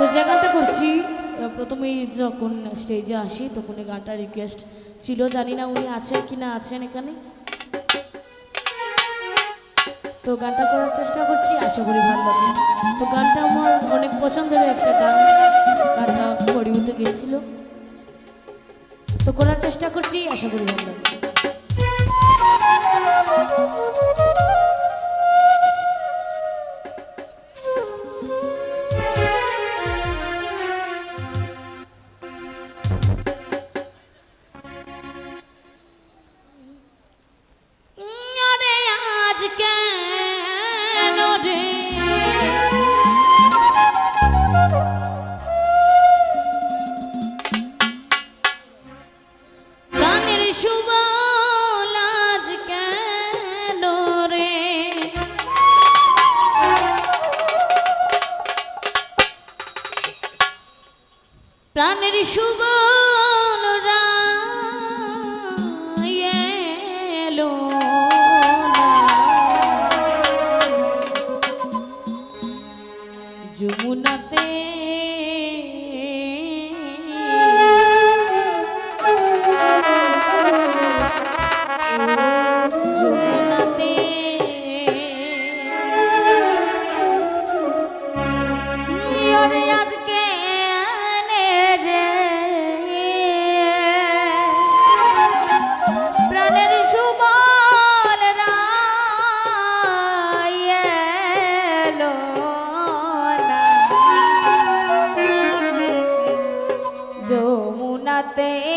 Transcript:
তো যে গানটা করছি প্রথমেই যখন স্টেজে আসি, তখন এই গানটা রিকোয়েস্ট ছিল। জানি না উনি আছেন কি না আছেন এখানে। তো গানটা করার চেষ্টা করছি, আশা করি ভালো লাগে তো গানটা আমার অনেক পছন্দের একটা গান। গানটা বলিউডে গেছিল। তো করার চেষ্টা করছি, আশা করি ভালো লাগে প্রাণের শুভ যমুনাতে না। যমুনাতে